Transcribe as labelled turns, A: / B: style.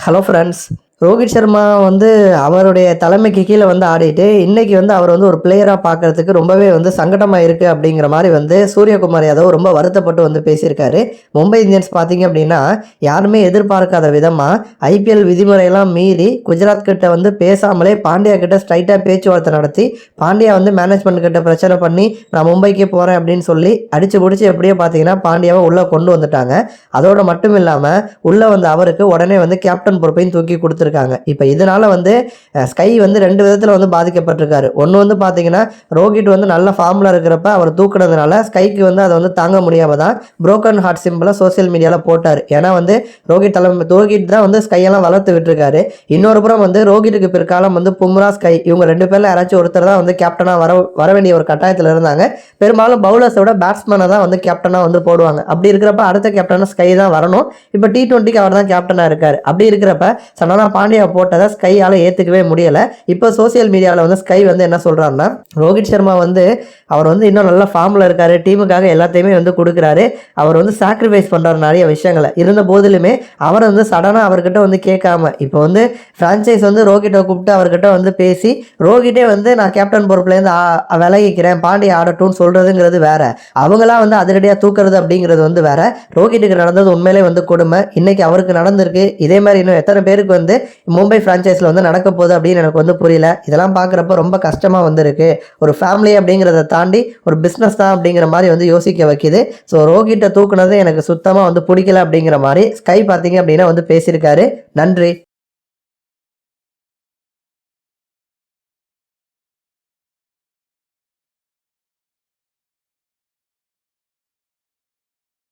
A: Hello friends Rohit Sharma வந்து அவருடைய தலைமைக்கு கீழே வந்து ஆடிட்டு இன்றைக்கி வந்து அவர் வந்து ஒரு பிளேயராக பார்க்கறதுக்கு ரொம்பவே வந்து சங்கடமாக இருக்குது அப்படிங்கிற மாதிரி வந்து சூரியகுமார் யாதவ் ரொம்ப வருத்தப்பட்டு வந்து பேசியிருக்காரு. மும்பை இந்தியன்ஸ் பார்த்தீங்க அப்படின்னா யாருமே எதிர்பார்க்காத விதமாக ஐபிஎல் விதிமுறையெல்லாம் மீறி குஜராத் கிட்ட வந்து பேசாமலே பாண்டியா கிட்ட ஸ்ட்ரைட்டாக பேச்சுவார்த்தை நடத்தி பாண்டியா வந்து மேனேஜ்மெண்ட் கிட்ட பிரச்சனை பண்ணி நான் மும்பைக்கே போகிறேன் அப்படின்னு சொல்லி அடிச்சு பிடிச்சி எப்படியோ பார்த்தீங்கன்னா பாண்டியாவை உள்ளே கொண்டு வந்துட்டாங்க. அதோடு மட்டும் இல்லாமல் உள்ளே வந்து அவருக்கு உடனே வந்து கேப்டன் பொறுப்பையும் தூக்கி கொடுத்துருக்காங்க இப்போ இதனால வந்து ஸ்கை வந்து ரெண்டு விதத்தில் வந்து பாதிக்கப்பட்டிருக்காரு. ஒன்று வந்து பார்த்தீங்கன்னா ரோஹித் வந்து நல்ல ஃபார்மில் இருக்கிறப்ப அவர் தூக்குனதுனால ஸ்கைக்கு வந்து அதை வந்து தாங்க முடியாமல் தான் ப்ரோக்கன் ஹார்ட் சிம்பிளாக சோசியல் மீடியாவில் போட்டார். ஏன்னா வந்து ரோஹித் தலைமை ரோஹித் தான் வந்து ஸ்கையெல்லாம் வளர்த்து விட்டுருக்காரு. இன்னொரு புறம் வந்து ரோஹித்துக்கு பிற்காலம் வந்து பும்ரா ஸ்கை இவங்க ரெண்டு பேரில் யாராச்சும் ஒருத்தர் தான் வந்து கேப்டனாக வர வர வேண்டிய ஒரு கட்டாயத்தில் இருந்தாங்க. பெரும்பாலும் பவுலர்ஸை விட பேட்ஸ்மேனை தான் வந்து கேப்டனாக வந்து போடுவாங்க. அப்படி இருக்கிறப்ப அடுத்த கேப்டனாக ஸ்கை தான் வரணும். இப்போ டி ட்வெண்ட்டிக்கு அவர் தான் கேப்டனாக இருக்கார். அப்படி இருக்கிறப்ப சடனாக பாண்டியா போட்டதை ஸ்கையால் ஏற்றுக்கவே முடியலை. இப்போ சோஷியல் மீடியாவில் வந்து ஸ்கை வந்து என்ன சொல்கிறாருன்னா ரோஹித் சர்மா வந்து அவர் வந்து இன்னும் நல்ல ஃபார்மில் இருக்காரு டீமுக்காக எல்லாத்தையுமே வந்து கொடுக்குறாரு. அவர் வந்து சாக்ரிஃபைஸ் பண்ணுறாரு நிறைய விஷயங்களை. இருந்த போதிலுமே அவர் வந்து சடனாக அவர்கிட்ட வந்து கேட்காம இப்போ வந்து ஃப்ரான்ச்சைஸ் வந்து ரோஹிட்டை கூப்பிட்டு அவர்கிட்ட வந்து பேசி ரோஹிட்டே வந்து நான் கேப்டன் பொறுப்புலேருந்து விலகிக்கிறேன் பாண்டியா ஆடட்டும்னு சொல்கிறதுங்கிறது வேற. அவங்களாம் வந்து அதிரடியாக தூக்குறது அப்படிங்கிறது வந்து வேற. ரோஹிட்டுக்கு நடந்தது உண்மையிலே வந்து கொடுமை. இன்னைக்கு அவருக்கு நடந்திருக்கு. இதே மாதிரி இன்னும் எத்தனை பேருக்கு வந்து மும்பை ஃப்ரான்ச்சைஸில் வந்து நடக்க போகுது அப்படின்னு எனக்கு வந்து புரியல. இதெல்லாம் பார்க்குறப்ப ரொம்ப கஷ்டமாக வந்திருக்கு. ஒரு ஃபேமிலி அப்படிங்கிறத தாண்டி ஒரு பிஸ்னஸ் தான் அப்படிங்கிற மாதிரி வந்து யோசிக்க வைக்குது. ஸோ ரோஹிட்டை தூக்குனது எனக்கு சுத்தமாக வந்து பிடிக்கல அப்படிங்கிற மாதிரி ஸ்கை பார்த்தீங்க அப்படின்னா வந்து பேசியிருக்காரு. நன்றி.